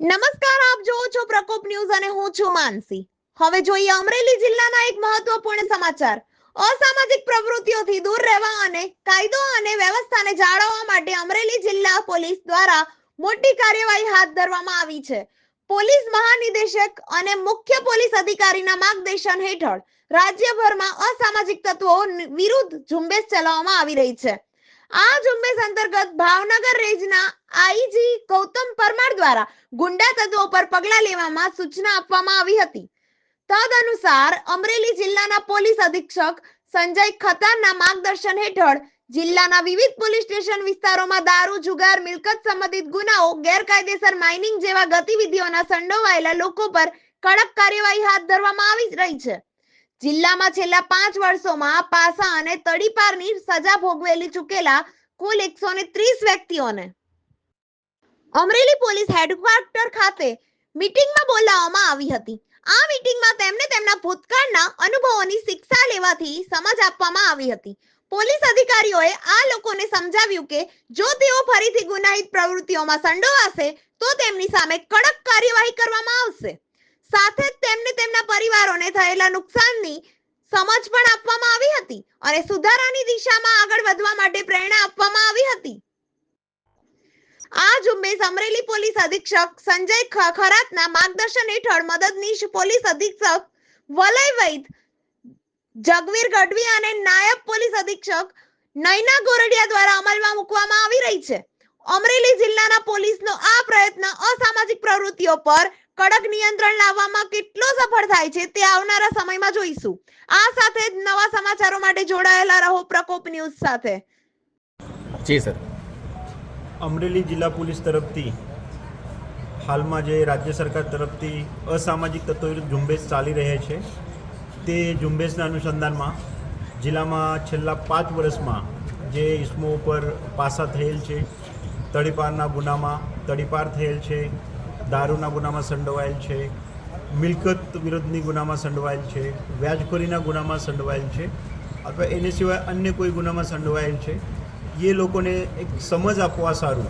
નમસ્કાર, આપ જોવો છો પ્રકોપ ન્યૂઝ અને હું છું માનસી. હવે જોઈએ અમરેલી જિલ્લાના એક મહત્વપૂર્ણ સમાચાર. અસામાજિક પ્રવૃત્તિઓથી દૂર રહેવા અને કાયદો અને વ્યવસ્થાને જાળવવા માટે અમરેલી જિલ્લા પોલીસ દ્વારા મોટી કાર્યવાહી હાથ ધરવામાં આવી છે. પોલીસ મહાનિદેશક અને મુખ્ય પોલીસ અધિકારીના માર્ગદર્શન હેઠળ રાજ્યભરમાં અસામાજિક તત્વો વિરુદ્ધ ઝુંબેશ ચલાવવામાં આવી રહી છે. આ ઝુંબેશ અંતર્ગત ભાવનગર રેન્જના આઈજી ગૌતમ પરમાર દ્વારા ગુંડા તત્વો પર પગલાં લેવામાં સૂચના આપવામાં આવી હતી. તદ અનુસાર અમરેલી જિલ્લાના પોલીસ અધિક્ષક સંજય ખતારના માર્ગદર્શન હેઠળ જિલ્લાના વિવિધ પોલીસ સ્ટેશન વિસ્તારોમાં દારૂ, જુગાર, મિલકત સંબંધિત ગુનાઓ, ગેરકાયદેસર માઇનિંગ જેવા ગતિવિધિઓના સંડોવાયેલા લોકો પર કડક કાર્યવાહી હાથ ધરવામાં આવી રહી છે. જિલ્લામાં છેલ્લા પાંચ વર્ષોમાં પાસા અને તડીપારની સજા ભોગવેલી ચૂકેલા કુલ એકસો ત્રીસ વ્યક્તિઓને અમરેલી પોલીસ હેડક્વાર્ટર ખાતે મીટિંગમાં બોલાવવામાં આવી હતી. આ મીટિંગમાં તેમને તેમના ભૂતકાળના અનુભવોની શિક્ષા લેવાથી સમજ આપવામાં આવી હતી. પોલીસ અધિકારીઓએ આ લોકોને સમજાવ્યું કે જો તેઓ ફરીથી ગુનાહિત પ્રવૃત્તિઓમાં સંડોવાશે, તો તેમની સામે કડક કાર્યવાહી કરવામાં આવશે. સાથે જ તેમને તેમના પરિવારોને થયેલા નુકસાનની સમજ પણ આપવામાં આવી હતી અને સુધારાની દિશામાં આગળ વધવા માટે પ્રેરણા આપવામાં આવી હતી. આ ઝુંબેશ અમરેલી પોલીસ અધિક્ષક સંજય ખરાતના માર્ગદર્શન હેઠળ મદદનીશ પોલીસ અધિક્ષક વલય વૈદ, જગવીર ગઢવી અને નાયબ પોલીસ અધિક્ષક નયના ગોરડિયા દ્વારા અમલમાં મૂકવામાં આવી રહી છે. અમરેલી જિલ્લાના પોલીસનો આ પ્રયત્ન અસામાજિક પ્રવૃત્તિઓ પર કડક નિયંત્રણ લાવવામાં કેટલો સફળ થાય છે તે આવનારા સમયમાં જોઈશું. આ સાથે જ નવા સમાચારો માટે જોડાયેલા રહો પ્રકોપ ન્યૂઝ સાથે. જી સર. અમરેલી જિલ્લા પોલીસ તરફથી હાલમાં જે રાજ્ય સરકાર તરફથી અસામાજિક તત્વો વિરુદ્ધ ઝુંબેશ ચાલી રહે છે તે ઝુંબેશના અનુસંધાનમાં જિલ્લામાં છેલ્લા પાંચ વર્ષમાં જે ઇસમો ઉપર પાસા થયેલ છે તડીપારના ગુનામાં તડીપાર થયેલ છે દારૂના ગુનામાં સંડોવાયેલ છે, મિલકત વિરોધની ગુનામાં સંડોવાયેલ છે, વ્યાજખોરીના ગુનામાં સંડોવાયેલ છે, અથવા એને સિવાય અન્ય કોઈ ગુનામાં સંડોવાયેલ છે. એ લોકોને એક સમજ આપવા સારું.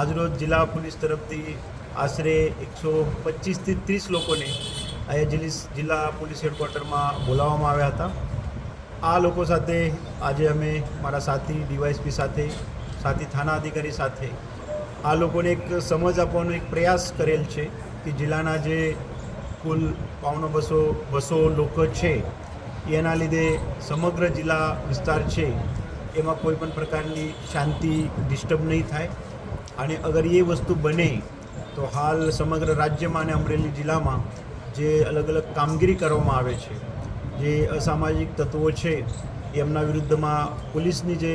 આજરોજ જિલ્લા પોલીસ તરફથી આશરે એકસો પચીસથી ત્રીસ લોકોને અહીંયા જિલ્લી પોલીસ હેડક્વાર્ટરમાં બોલાવવામાં આવ્યા હતા. આ લોકો સાથે આજે અમે મારા સાથી ડીવાયસપી સાથે, સાથી થાના અધિકારી સાથે આ લોકોને એક સમજ આપવાનો એક પ્રયાસ કરેલ છે કે જિલ્લાના જે કુલ પાવનો બસો બસો લોકો છે, એના લીધે સમગ્ર જિલ્લા વિસ્તાર છે, એમાં કોઈ પણ પ્રકારની શાંતિ ડિસ્ટર્બ નહીં થાય. અને અગર એ વસ્તુ બને, તો હાલ સમગ્ર રાજ્યમાં અને અમરેલી જિલ્લામાં જે અલગ અલગ કામગીરી કરવામાં આવે છે, જે અસામાજિક તત્વો છે, એમના વિરુદ્ધમાં પોલીસની જે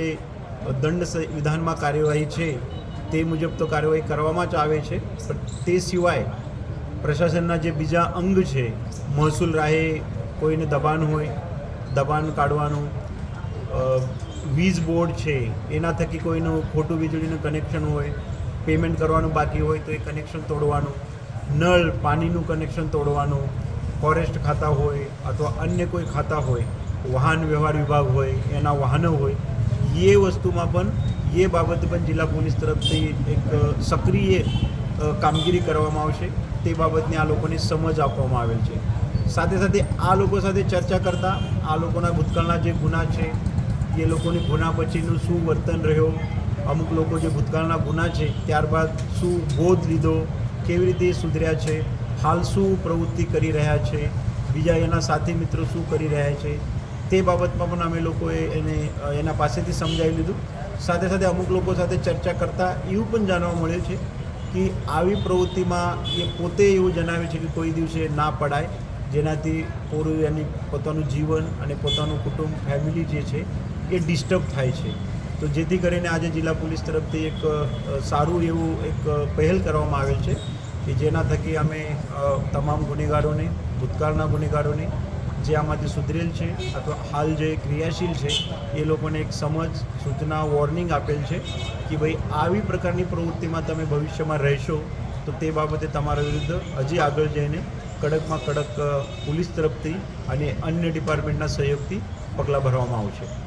દંડ વિધાનમાં કાર્યવાહી છે તે મુજબ તો કાર્યવાહી કરવામાં જ આવે છે. પણ તે સિવાય પ્રશાસનના જે બીજા અંગ છે, મહસૂલ રાહે કોઈને દબાણ હોય, દબાણ કાઢવાનું વીજ બોર્ડ છે, એના થકી કોઈનું ખોટું વીજળીનું કનેક્શન હોય પેમેન્ટ કરવાનું બાકી હોય તો એ કનેક્શન તોડવાનું, નળ, પાણીનું કનેક્શન તોડવાનું ફોરેસ્ટ ખાતા હોય અથવા અન્ય કોઈ ખાતા હોય, વાહન વ્યવહાર વિભાગ હોય, એના વાહનો હોય, એ વસ્તુમાં પણ એ બાબતે પણ જિલ્લા પોલીસ તરફથી એક સક્રિય કામગીરી કરવામાં આવશે. તે બાબતની આ લોકોને સમજ આપવામાં આવેલ છે. સાથે સાથે આ લોકો સાથે ચર્ચા કરતાં આ લોકોના ભૂતકાળના જે ગુના છે, એ લોકોની ગુના પછીનું શું વર્તન રહ્યો, અમુક લોકો જે ભૂતકાળના ગુના છે, ત્યારબાદ શું બોધ લીધો, કેવી રીતે સુધર્યા છે, હાલ શું પ્રવૃત્તિ કરી રહ્યા છે, બીજા એના સાથી મિત્રો શું કરી રહ્યા છે, તે બાબતમાં પણ અમે લોકોએ એને એના પાસેથી સમજાવી લીધું. સાથે સાથે અમુક લોકો સાથે ચર્ચા કરતાં એવું પણ જાણવા મળે છે કે આવી પ્રવૃત્તિમાં એ પોતે એવું જણાવે છે કે કોઈ દિવસે ના પડાય. જેનાથી પૂરું એની પોતાનું જીવન અને પોતાનું કુટુંબ ફેમિલી જે છે એ ડિસ્ટર્બ થાય છે. તો જેથી કરીને આજે જિલ્લા પોલીસ તરફથી એક સારું એવું એક પહેલ કરવામાં આવેલ છે કે જેના થકી અમે તમામ ગુનેગારોને, ભૂતકાળના ગુનેગારોને જે આમાંથી સુધરેલ છે અથવા હાલ જે ક્રિયાશીલ છે, એ લોકોને એક સમજ, સૂચના વોર્નિંગ આપેલ છે કે ભાઈ આવી પ્રકારની પ્રવૃત્તિમાં તમે ભવિષ્યમાં રહેશો તો તે બાબતે તમારા વિરુદ્ધ હજી આગળ જઈને કડકમાં કડક પોલીસ તરફથી અને અન્ય ડિપાર્ટમેન્ટના સહયોગથી પગલાં ભરવામાં આવશે.